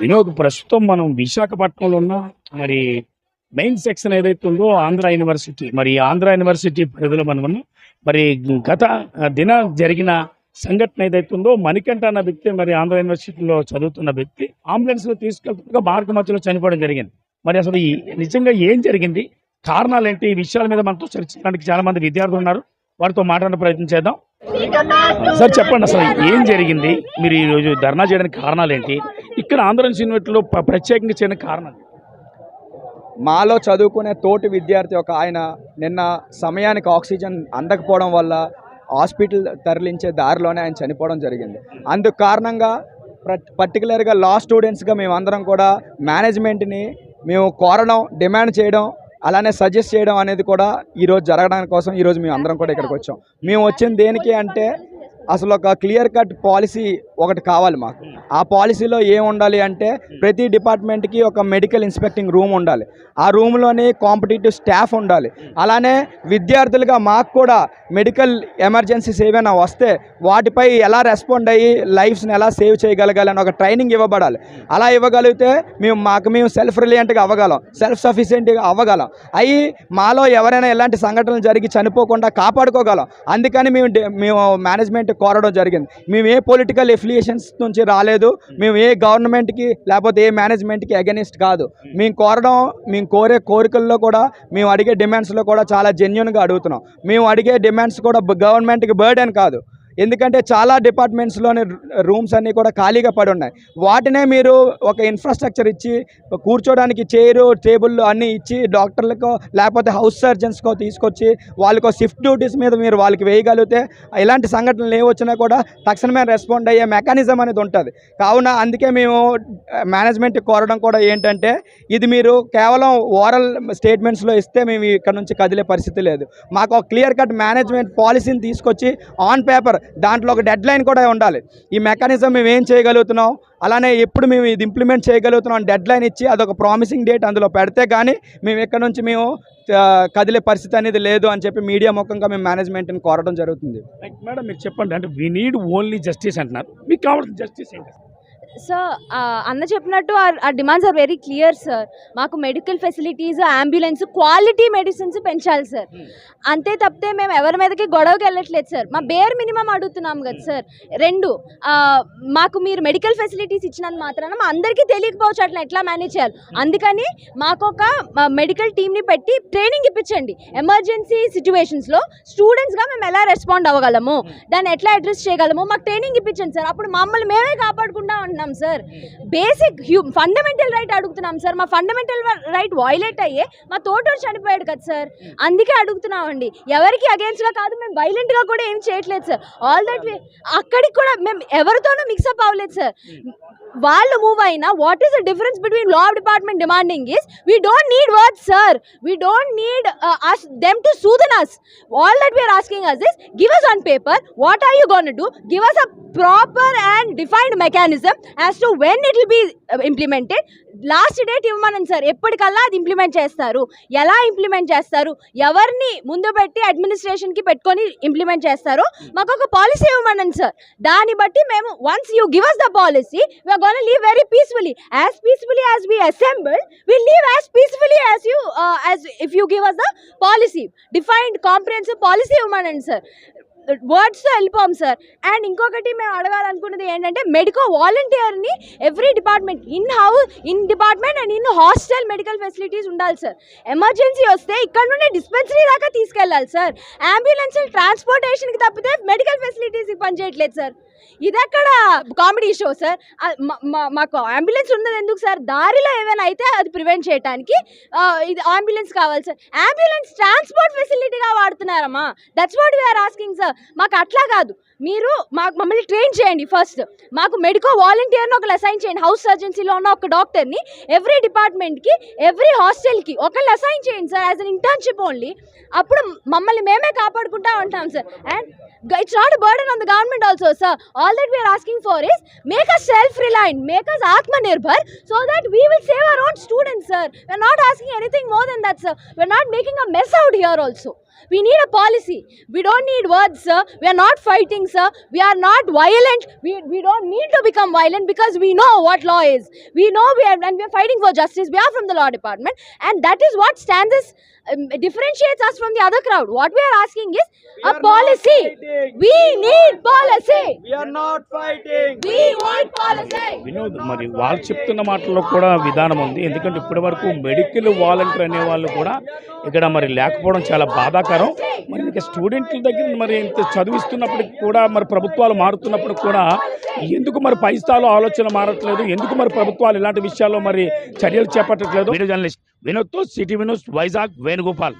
వినోద్ ప్రస్తుతం మనం విశాఖపట్నంలో ఉన్న మరి మెయిన్ సెక్షన్ ఏదైతే ఉందో ఆంధ్ర యూనివర్సిటీ. మరి ఆంధ్ర యూనివర్సిటీ పరిధిలో మనం మరి గత దిన జరిగిన సంఘటన ఏదైతే ఉందో మణికంఠ అన్న వ్యక్తి మరి ఆంధ్ర యూనివర్సిటీలో చదువుతున్న వ్యక్తి అంబులెన్స్లో తీసుకెళ్తుండగా మార్గ మధ్యలో చనిపోవడం జరిగింది. మరి అసలు నిజంగా ఏం జరిగింది? కారణాలు ఏంటి? ఈ విషయాల మీద మనతో చర్చించడానికి చాలా మంది విద్యార్థులు ఉన్నారు. వారితో మాట్లాడే ప్రయత్నం చేద్దాం. సార్ చెప్పండి అసలు ఏం జరిగింది? మీరు ఈ రోజు ధర్నా చేయడానికి కారణాలు ఏంటి ఇక్కడ ఆంధ్ర యూనివర్సిటీలో ప్రత్యేకంగా చేయడానికి కారణం మాలో చదువుకునే తోటి విద్యార్థి ఒక ఆయన నిన్న సమయానికి ఆక్సిజన్ అందకపోవడం వల్ల హాస్పిటల్ తరలించే దారిలోనే ఆయన చనిపోవడం జరిగింది. అందుకు కారణంగా పర్టికులర్గా లా స్టూడెంట్స్గా మేమందరం కూడా మేనేజ్మెంట్ని మేము కోరడం డిమాండ్ చేయడం అలానే సజెస్ట్ చేయడం అనేది కూడా ఈరోజు జరగడానికి కోసం ఈరోజు మేము అందరం కూడా ఇక్కడికి వచ్చాం. మేము వచ్చింది దేనికి అంటే అసలు ఒక క్లియర్ కట్ పాలసీ ఒకటి కావాలి మాకు. ఆ పాలసీలో ఏం ఉండాలి అంటే ప్రతి డిపార్ట్మెంట్కి ఒక మెడికల్ ఇన్స్పెక్టింగ్ రూమ్ ఉండాలి. ఆ రూమ్లోని కాంపిటేటివ్ స్టాఫ్ ఉండాలి. అలానే విద్యార్థులుగా మాకు కూడా మెడికల్ ఎమర్జెన్సీస్ ఏవైనా వస్తే వాటిపై ఎలా రెస్పాండ్ అయ్యి లైఫ్స్ని ఎలా సేవ్ చేయగలగాలి అని ఒక ట్రైనింగ్ ఇవ్వబడాలి. అలా ఇవ్వగలిగితే మేము మాకు మేము సెల్ఫ్ రిలియంట్గా అవ్వగలం సెల్ఫ్ సఫిషియెంట్గా అవ్వగలం. అయ్యి మాలో ఎవరైనా ఎలాంటి సంఘటనలు జరిగి చనిపోకుండా కాపాడుకోగలం. అందుకని మేము మేము మేనేజ్మెంట్ కోరడం జరిగింది. మేము ఏ పొలిటికల్ ఎఫిలియేషన్స్ నుంచి రాలేదు. మేము ఏ గవర్నమెంట్కి లేకపోతే ఏ మేనేజ్మెంట్కి అగెనిస్ట్ కాదు. మేము కోరడం మేము కోరే కోరికల్లో కూడా మేము అడిగే డిమాండ్స్లో కూడా చాలా జెన్యున్గా అడుగుతున్నాం. మేము అడిగే డిమాండ్స్ కూడా గవర్నమెంట్కి బర్డెన్ కాదు. ఎందుకంటే చాలా డిపార్ట్మెంట్స్లోని రూమ్స్ అన్నీ కూడా ఖాళీగా పడి ఉన్నాయి. వాటినే మీరు ఒక ఇన్ఫ్రాస్ట్రక్చర్ ఇచ్చి కూర్చోడానికి చైరు టేబుల్ అన్నీ ఇచ్చి డాక్టర్లకో లేకపోతే హౌస్ సర్జన్స్కో తీసుకొచ్చి వాళ్ళకో షిఫ్ట్ డ్యూటీస్ మీద మీరు వాళ్ళకి వేయగలిగితే ఎలాంటి సంఘటనలు ఏ వచ్చినా కూడా తక్షణమే రెస్పాండ్ అయ్యే మెకానిజం అనేది ఉంటుంది. కావున అందుకే మేము మేనేజ్మెంట్ కోరడం కూడా ఏంటంటే ఇది మీరు కేవలం ఓరల్ స్టేట్మెంట్స్లో ఇస్తే మేము ఇక్కడ నుంచి కదిలే పరిస్థితి లేదు. మాకు ఒక క్లియర్ కట్ మేనేజ్మెంట్ పాలసీని తీసుకొచ్చి ఆన్ పేపర్ దాంట్లో ఒక డెడ్ లైన్ కూడా ఉండాలి. ఈ మెకానిజం మేము ఏం చేయగలుగుతున్నాం? అలానే ఎప్పుడు మేము ఇది ఇంప్లిమెంట్ చేయగలుగుతున్నాం డెడ్ లైన్ ఇచ్చి అదొక ప్రామిసింగ్ డేట్ అందులో పెడితే కానీ మేము ఇక్కడ నుంచి మేము కదిలే పరిస్థితి అనేది లేదు అని చెప్పి మీడియా ముఖంగా మేము మేనేజ్మెంట్ని కోరడం జరుగుతుంది. లైక్ మేడం మీరు చెప్పండి. అంటే వీ నీడ్ ఓన్లీ జస్టిస్ అంటున్నారు. మీకు కావాల్సిన జస్టిస్ ఏంటి? సార్ అన్న చెప్పినట్టు ఆ demands are very clear sir మాకు medical facilities ambulance quality medicines పెంచాలి సార్ అంతే తప్పితే మేము ఎవరి మీదకి గొడవకి వెళ్ళట్లేదు సార్ మా బేర్ మినిమం అడుగుతున్నాం కదా సార్ రెండు ఆ, మాకు మీరు మెడికల్ ఫెసిలిటీస్ ఇచ్చినంత మాత్రాన మా అందరికీ తెలియకపోవచ్చు అట్లా ఎట్లా మేనేజ్ చేయాలి. అందుకని మాకు ఒక మెడికల్ టీమ్ని పెట్టి ట్రైనింగ్ ఇప్పించండి. ఎమర్జెన్సీ సిచ్యువేషన్స్లో స్టూడెంట్స్గా మేము ఎలా రెస్పాండ్ అవ్వగలము? దాన్ని ఎట్లా అడ్రస్ చేయగలము? మాకు ట్రైనింగ్ ఇప్పించండి సార్ అప్పుడు మమ్మల్ని మేమే కాపాడుకుంటా ఉంటున్నాం sir basic human fundamental right అడుగుతున్నాం సార్ మా ఫండమెంటల్ రైట్ వైలేట్ అయ్యే మా తోటోడు చనిపోయాడు కదా సార్ అందుకే అడుగుతున్నామండి. ఎవరికి అగేన్స్ట్గా కాదు మేము వైలెంట్గా కూడా ఏం చేయట్లేదు సార్ ఆల్ దట్ వే అక్కడికి కూడా మేము ఎవరితోనూ మిక్సప్ అవ్వలేదు సార్ వాళ్ళు మూవ్ అయినా what is the difference between law department demanding is we don't need words sir we don't need us them to soothe us all that we are asking us is give us on paper what are you gonna to give us a proper and defined mechanism as to when it will be implemented last date ఇవ్వమనండి sir. ఎప్పటికల్లా అది implement చేస్తారు. ఎలా implement చేస్తారు? ఎవరిని ముందు పెట్టి అడ్మినిస్ట్రేషన్కి పెట్టుకొని implement చేస్తారో మాకు ఒక పాలసీ ఇవ్వమనండి సార్. దాన్ని బట్టి మేము once you give us the policy we are gonna leave very peacefully as peacefully as we assemble we leave as peacefully as you as if you give us the policy defined comprehensive policy ఇవ్వమనండి sir. వర్డ్స్తో వెళ్ళిపోం sir and ఇంకొకటి మేము అడగాలనుకున్నది ఏంటంటే medico వాలంటీర్ని every department in house in department and in hostel medical facilities ఉండాలి sir emergency వస్తే ఇక్కడ నుండి డిస్పెన్సరీ దాకా తీసుకెళ్ళాలి సార్ అంబులెన్స్ ట్రాన్స్పోర్టేషన్కి తప్పితే మెడికల్ ఫెసిలిటీస్కి పనిచేయట్లేదు సార్ ఇదెక్కడ కామెడీ షో సార్ మా- మా- మాకు అంబులెన్స్ ఉన్నది ఎందుకు సార్ దారిలో ఏమైనా అయితే అది ప్రివెంట్ చేయడానికి ఇది అంబులెన్స్ కావాలి సార్ అంబులెన్స్ ట్రాన్స్పోర్ట్ ఫెసిలిటీగా వాడుతున్నారమ్మా. That's what we are asking sir మాకు అట్లా కాదు. మీరు మాకు మమ్మల్ని ట్రైన్ చేయండి ఫస్ట్. మాకు మెడికో వాలంటీర్ని ఒకరు అసైన్ చేయండి. హౌస్ సర్జెన్సీలో ఉన్న ఒక డాక్టర్ని ఎవ్రీ డిపార్ట్మెంట్కి ఎవ్రీ హాస్టల్కి ఒకళ్ళు అసైన్ చేయండి sir. As an internship only అప్పుడు మమ్మల్ని మేమే కాపాడుకుంటా ఉంటాం sir. And it's not burden on the government also sir all that we are asking for is make us self reliance make us Atma Nirbhar so that we will save our own students sir we are not asking anything more than that sir we are not making a mess out here also We need a policy. We don't need words, sir. We are not fighting, sir. We are not violent. We, we don't need to become violent because we know what law is. We know we are and we are fighting for justice. We are from the law department, and that is what stands us um, differentiates us from the other crowd. What we are asking is a policy. We need policy. We are not fighting. We want policy. Vinod మరి వాళ్ళు చెప్తున్న మాటల్లో కూడా విధానం ఉంది ఎందుకంటే ఇప్పటి వరకు మెడికల్ వాలంటీర్ అనే వాళ్ళు కూడా ఇక్కడ మరి లేకపోవడం చాలా సహకారం మరి ఇక స్టూడెంట్ల దగ్గర మరి ఇంత చదివిస్తున్నప్పటికి కూడా మరి ప్రభుత్వాలు మారుతున్నప్పుడు కూడా ఎందుకు మరి పై స్థాయిలో ఆలోచన మారట్లేదు? ఎందుకు మరి ప్రభుత్వాలు ఇలాంటి విషయాల్లో మరి చర్యలు చేపట్టట్లేదు? జర్నలిస్ట్ వినోద్తో సిటీ వినోద్ వైజాగ్ వేణుగోపాల్.